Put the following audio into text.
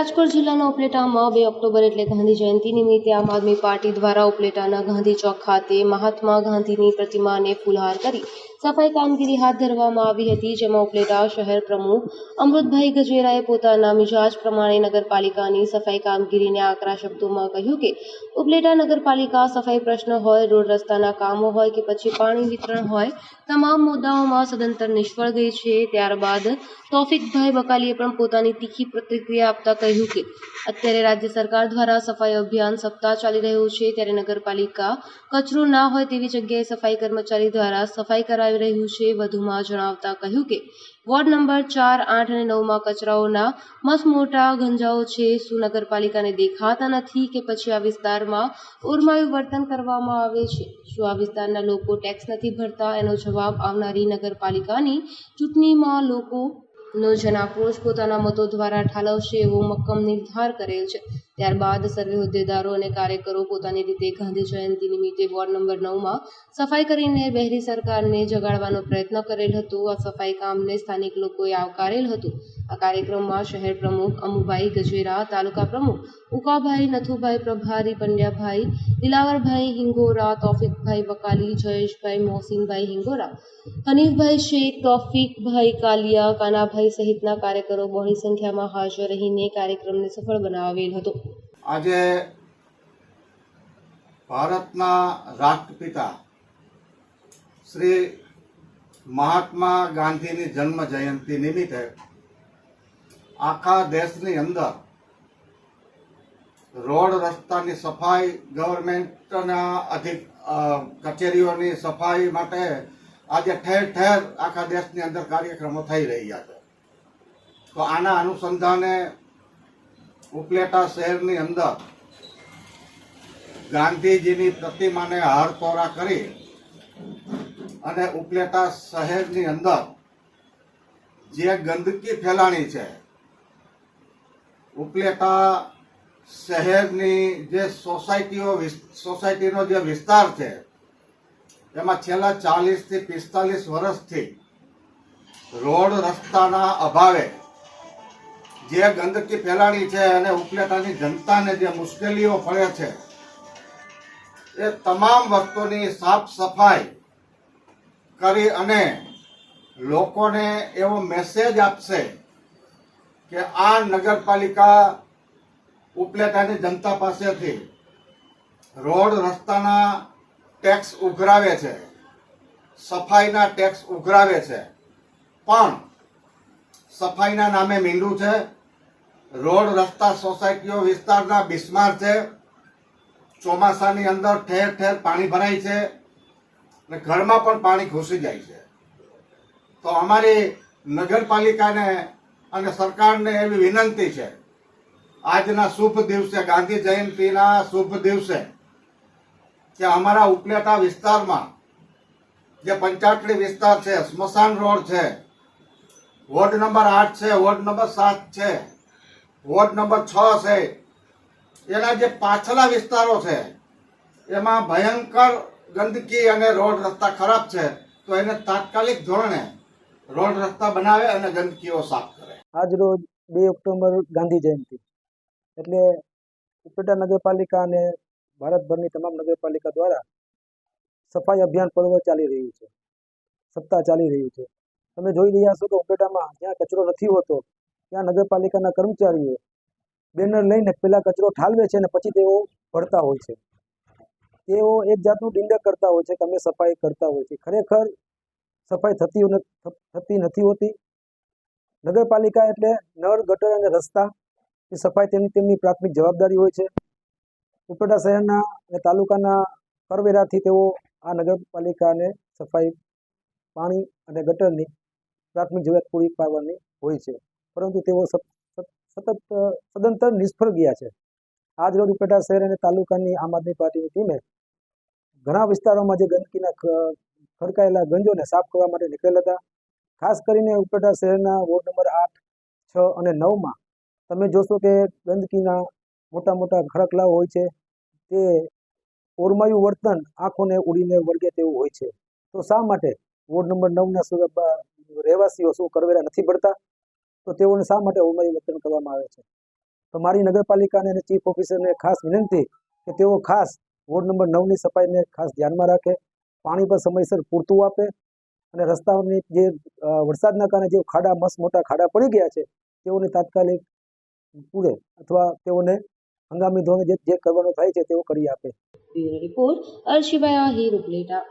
રાજકોટ જિલ્લાના ઉપલેટામાં બે ઓક્ટોબર એટલે ગાંધી જયંતિ નિમિત્તે આમ આદમી પાર્ટી દ્વારા ઉપલેટાના ગાંધી ચોક ખાતે મહાત્મા ગાંધીની પ્રતિમાને ફૂલહાર કરી સફાઈ કામગીરી હાથ ધરવામાં આવી હતી, જેમાં ઉપલેટા શહેર પ્રમુખ અમૃતભાઈ ગજેરાએ પોતાના મિજાજ પ્રમાણે નગરપાલિકાની સફાઈ કામગીરીને આકરા શબ્દોમાં કહ્યું કે, ઉપલેટા નગરપાલિકા સફાઈ પ્રશ્ન હોય, રોડ રસ્તાના કામો હોય કે પછી પાણી વિતરણ હોય, તમામ મુદ્દાઓમાં સદંતર નિષ્ફળ ગઈ છે. ત્યારબાદ તોફિકભાઈ બકાલીએ પણ પોતાની તીખી પ્રતિક્રિયા આપતા કહ્યું કે, અત્યારે રાજ્ય સરકાર દ્વારા સફાઈ અભિયાન સપ્તાહ ચાલી રહ્યું છે. ત્યારે નગરપાલિકા કચરો ના હોય તેવી જગ્યાએ સફાઈ કર્મચારી દ્વારા સફાઈ કરાવી રહ્યું છે. વધુમાં જણાવતા કહ્યું કે, વોર્ડ નંબર ચાર, આઠ અને નવમાં કચરાઓના મસ્ત મોટા ગંજાઓ છે. શું નગરપાલિકાને દેખાતા નથી કે પછી આ વિસ્તારમાં ઓરમાયું વર્તન કરવામાં આવે છે? શું આ વિસ્તારના લોકો ટેક્સ નથી ભરતા? એનો જવાબ આવનારી નગરપાલિકાની ચૂંટણીમાં લોકો નો જનાક્રોશ પોતાના મતો દ્વારા ઠાલવશે એવો મક્કમ નિર્ધાર કરેલ છે. ત્યારબાદ સર્વે હોદ્દેદારો અને કાર્યકરો પોતાની રીતે ગાંધી જયંતિ નિમિત્તે વોર્ડ નંબર નવમાં સફાઈ કરીને બહેરી સરકારને જગાડવાનો પ્રયત્ન કરેલ હતો. આ સફાઈ કામને સ્થાનિક લોકોએ આવકારેલ હતું. આ કાર્યક્રમમાં શહેર પ્રમુખ અમુભાઈ ગજેરા, તાલુકા પ્રમુખ ઉકાભાઈ, નથુભાઈ પ્રભારી, પંડ્યાભાઈ, દિલાવરભાઈ હિંગોરા, તોફિકભાઈ વકાલી, જયેશભાઈ, મોહસિનભાઈ હિંગોરા, હનીફભાઈ શેખ, તોફિકભાઈ કાલિયા, કાનાભાઈ સહિતના કાર્યકરો બહોળી સંખ્યામાં હાજર રહીને કાર્યક્રમને સફળ બનાવેલ હતો. આજે ભારતના રાષ્ટ્રપિતા શ્રી મહાત્મા ગાંધીની જન્મ જયંતિ નિમિત્તે આખા દેશની અંદર રોડ રસ્તાની સફાઈ, ગવર્મેન્ટના અધિક કચેરીઓની સફાઈ માટે આજે ઠેર ઠેર આખા દેશની અંદર કાર્યક્રમો થઈ રહ્યા છે. તો આના અનુસંધાને ઉપલેટા શહેરની અંદર ગાંધીજીની પ્રતિમાને હારતોરા કરી અને ઉપલેટા શહેરની અંદર જે ગંદકી ફેલાણી છે, ઉપલેટા શહેરની જે સોસાયટીઓ સોસાયટીનો જે વિસ્તાર છે, એમાં છેલ્લા ચાલીસથી પિસ્તાલીસ વર્ષથી રોડ રસ્તાના અભાવે જે ગંદકી ફેલાણી છે અને ઉપલેટાની જનતાને જે મુશ્કેલીઓ પડે છે, એ તમામ વસ્તુની સાફ સફાઈ કરી અને લોકોને એવો મેસેજ આપશે કે આ નગરપાલિકા ઉપલેટાની જનતા પાસેથી રોડ રસ્તાના ટેક્સ ઉઘરાવે છે, સફાઈના ટેક્સ ઉઘરાવે છે. પણ સફાઈના નામે મીંડું છે રોડ રસ્તા સોસાયટીઓ વિસ્તારના બિસ્માર છે. ચોમાસાની અંદર ઠેર ઠેર પાણી ભરાય છે અને ઘરમાં પણ પાણી ઘૂસી જાય છે. તો અમારી નગરપાલિકાને અને સરકારને એવી વિનંતી છે. આજના શુભ દિવસે, ગાંધી જયંતિના શુભ દિવસે, કે અમારા ઉપલેટા વિસ્તારમાં જે પંચાટડી વિસ્તાર છે, સ્મશાન રોડ છે, વોર્ડ નંબર આઠ છે, વોર્ડ નંબર સાત છે વોર્ડ નંબર છ છે. એના જે પાછલા વિસ્તારો છે, એમાં ભયંકર ગંદકી અને રોડ રસ્તા ખરાબ છે, તો એને તાત્કાલિક ધોરણે રોડ રસ્તા બનાવે અને ગંદકીઓ સાફ કરે. આજ રોજ બે ઓક્ટોબર ગાંધી જયંતિ. એટલે ઉપેટા નગરપાલિકા અને ભારતભરની તમામ નગરપાલિકા દ્વારા સફાઈ અભિયાન પર્વ ચાલી રહ્યું છે. સપ્તાહ ચાલી રહ્યું છે. તમે જોઈ રહ્યા છો કે ઉપેટામાં જ્યાં કચરો નથી હોતો ત્યાં નગરપાલિકાના કર્મચારીઓ બેનર લઈને પેલા કચરો ઠાલવે છે અને પછી તેઓ ભરતા હોય છે. તેઓ એક જાતનું ડિંડક કરતા હોય છે કે અમે સફાઈ કરતા હોય છે. ખરેખર સફાઈ થતી થતી નથી હોતી. નગરપાલિકા એટલે નળ, ગટર અને રસ્તા એ સફાઈ તેમની તેમની પ્રાથમિક જવાબદારી હોય છે. ઉપરડા શહેરના અને તાલુકાના કરવેરાથી તેઓ આ નગરપાલિકાને સફાઈ, પાણી અને ગટરની પ્રાથમિક જરૂરિયાત પૂરી પાડવાની હોય છે. પરંતુ તેઓ સત- સત- સતત સદંતર નિષ્ફળ ગયા છે. આજ રોજ ઉપેટા શહેર અને તાલુકાની આમ આદમી પાર્ટીની ટીમે ઘણા વિસ્તારોમાં જે ગંદકીના ખડકાયેલા ગંજોને સાફ કરવા માટે નીકળેલા હતા. ખાસ કરીને ઉપેટા શહેરના વોર્ડ નંબર આઠ, છ અને નવમાં તમે જોશો કે ગંદકીના મોટા મોટા ખડકલાઓ હોય છે. તે ઓરમાયું વર્તન આંખોને ઉડીને વળગે તેવું હોય છે. તો શા માટે વોર્ડ નંબર નવના રહેવાસીઓ શું કરવેરા નથી ભરતા તો તેઓને શા માટે ઓરમાયું વર્તન કરવામાં આવે છે? તો મારી નગરપાલિકાને ચીફ ઓફિસરને ખાસ વિનંતી કે તેઓ ખાસ વોર્ડ નંબર નવની સફાઈને ખાસ ધ્યાનમાં રાખે, પાણી પર સમયસર પૂરતું આપે અને રસ્તાઓની જે વરસાદના કારણે જે ખાડા, મસ્ત મોટા ખાડા પડી ગયા છે, તેઓને તાત્કાલિક પૂરે અથવા તેઓને હંગામી ધોરણે જે જે કરવાનું થાય છે તેઓ કરી આપે. રિપોર્ટ, અર્શિભાઈ ઉપલેટા.